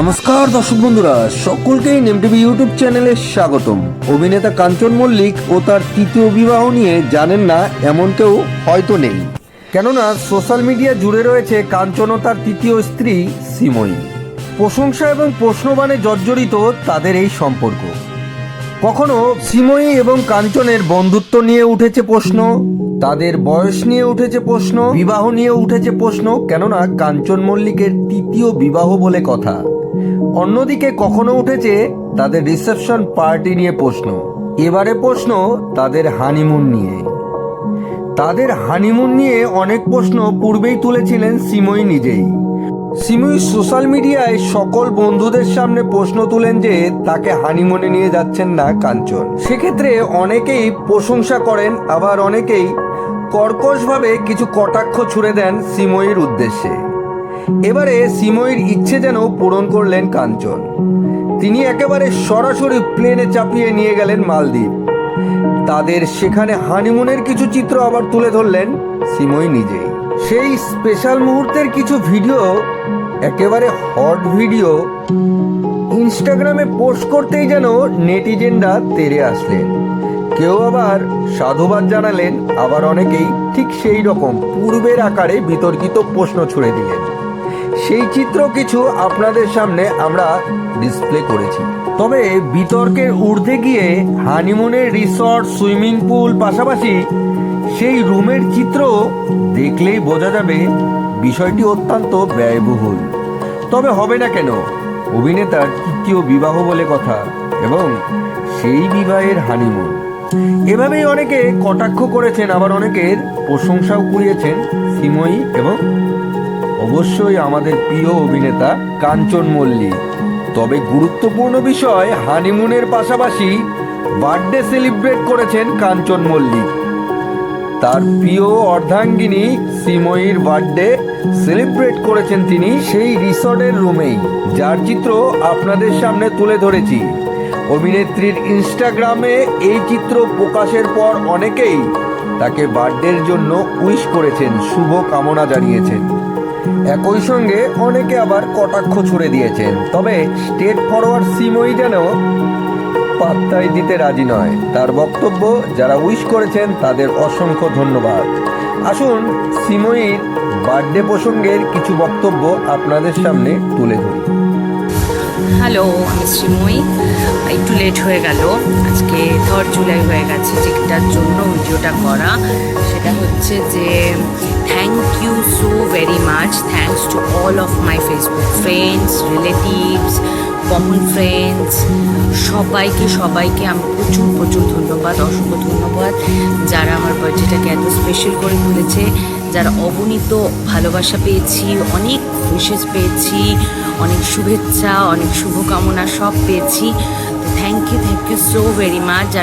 নমস্কার, দর্শক বন্ধুরা, সকলকেই নেম টিভি ইউটিউব চ্যানেলে স্বাগতম। অভিনেতা কাঞ্চন মল্লিক ও তার তৃতীয় বিবাহ নিয়ে জানেন না, এমন কেউ হয়তো নেই। কেননা সোশ্যাল মিডিয়া জুড়ে রয়েছে কাঞ্চন ও তার তৃতীয় স্ত্রী সিময়ী প্রশংসা এবং প্রশ্নবাণে জর্জরিত তাদের এই সম্পর্ক। কখনো সিময়ী এবং কাঞ্চনের বন্ধুত্ব নিয়ে উঠেছে প্রশ্ন, তাদের বয়স নিয়ে উঠেছে প্রশ্ন, বিবাহ নিয়ে উঠেছে প্রশ্ন, কেননা কাঞ্চন মল্লিকের তৃতীয় বিবাহ বলে কথা। অন্যদিকে কখনো উঠেছে তাদের রিসেপশন পার্টি নিয়ে প্রশ্ন। এবারে প্রশ্ন তাদের হানিমুন নিয়ে। তাদের হানিমুন নিয়ে অনেক প্রশ্ন পূর্বেই তুলেছিলেন সিময়ী নিজেই। সিমুই সোশ্যাল মিডিয়ায় সকল বন্ধুদের সামনে প্রশ্ন তুলেন যে তাকে হানিমুনে নিয়ে যাচ্ছেন না কাঞ্চন। সেক্ষেত্রে অনেকেই প্রশংসা করেন, আবার অনেকেই কর্কশভাবে কিছু কটাক্ষ ছুড়ে দেন সিময়ীর উদ্দেশ্যে। এবারে সিময়ীর ইচ্ছে যেন পূরণ করলেন কাঞ্চন। তিনি একেবারে সরাসরি প্লেনে চাপিয়ে নিয়ে গেলেন মালদ্বীপ। তাদের সেখানে হানিমুনের কিছু চিত্র আবার তুলে ধরলেন সিমই নিজেই। সেই স্পেশাল মুহূর্তের কিছু ভিডিও, একেবারে হট ভিডিও, ইনস্টাগ্রামে পোস্ট করতেই যেন নেটিজেনরা তেরে আসলেন। কেউ আবার সাধুবাদ জানালেন, আবার অনেকেই ঠিক সেই রকম পূর্বের আকারে বিতর্কিত প্রশ্ন ছুড়ে দিলেন। সেই চিত্র কিছু আপনাদের সামনে আমরা ডিসপ্লে করেছি। তবে বিতর্কের ঊর্ধ্বে গিয়ে হানিমুনের রিসর্ট সুইমিং পুল পাশাপাশি সেই রুমের চিত্র দেখলেই বোঝা যাবে বিষয়টি অত্যন্ত ব্যয়বহুল। তবে হবে না কেন? অভিনেতার তৃতীয় বিবাহ বলে কথা এবং সেই বিবাহের হানিমুন এভাবেই অনেকে কটাক্ষ করেছেন, আবার অনেকের প্রশংসাও কুড়িয়েছেন, সিময়ী এবং অবশ্যই আমাদের প্রিয় অভিনেতা কাঞ্চন মল্লিক। তবে গুরুত্বপূর্ণ বিষয়, হানিমুনের পাশাপাশি বার্থডে সেলিব্রেট করেছেন কাঞ্চন মল্লিক। তার প্রিয় অর্ধাঙ্গিনী সিময়ীর বার্থডে সেলিব্রেট করেছেন তিনি সেই রিসর্টের রুমেই। যার চিত্র আপনাদের সামনে তুলে ধরেছি। অভিনেত্রীর ইনস্টাগ্রামে এই চিত্র প্রকাশের পর অনেকেই তাকে বার্থডের জন্য উইশ করেছেন শুভ কামনা জানিয়েছেন। একই সঙ্গে অনেকে আবার কটাক্ষ ছুড়ে দিয়েছেন। তবে স্টেট ফরওয়ার্ড সিমই যেন পাত্তাই দিতে রাজি নয়। তার বক্তব্য যারা উইশ করেছেন তাদের অসংখ্য ধন্যবাদ। আসুন সিময়ীর বার্থডে প্রসঙ্গের কিছু বক্তব্য আপনাদের সামনে তুলে ধরি। হ্যালো, আমি শ্রীময়ী লেট হয়ে গেল। আজকে থার্ড জুলাই হয়ে গেছে। যেটার জন্য ভিডিওটা করা, সেটা হচ্ছে যে thank you so very much thanks to all of my Facebook friends relatives common friends সবাইকে সবাইকে আমি প্রচুর প্রচুর ধন্যবাদ, অসংখ্য ধন্যবাদ। যারা আমার বার্থডেটাকে এত স্পেশাল করে তুলেছে, যারা অগণিত ভালোবাসা পেয়েছি, অনেক উইশেস পেয়েছি, অনেক শুভেচ্ছা, অনেক শুভকামনা সব পেয়েছি। Thank you thank you so very much যারা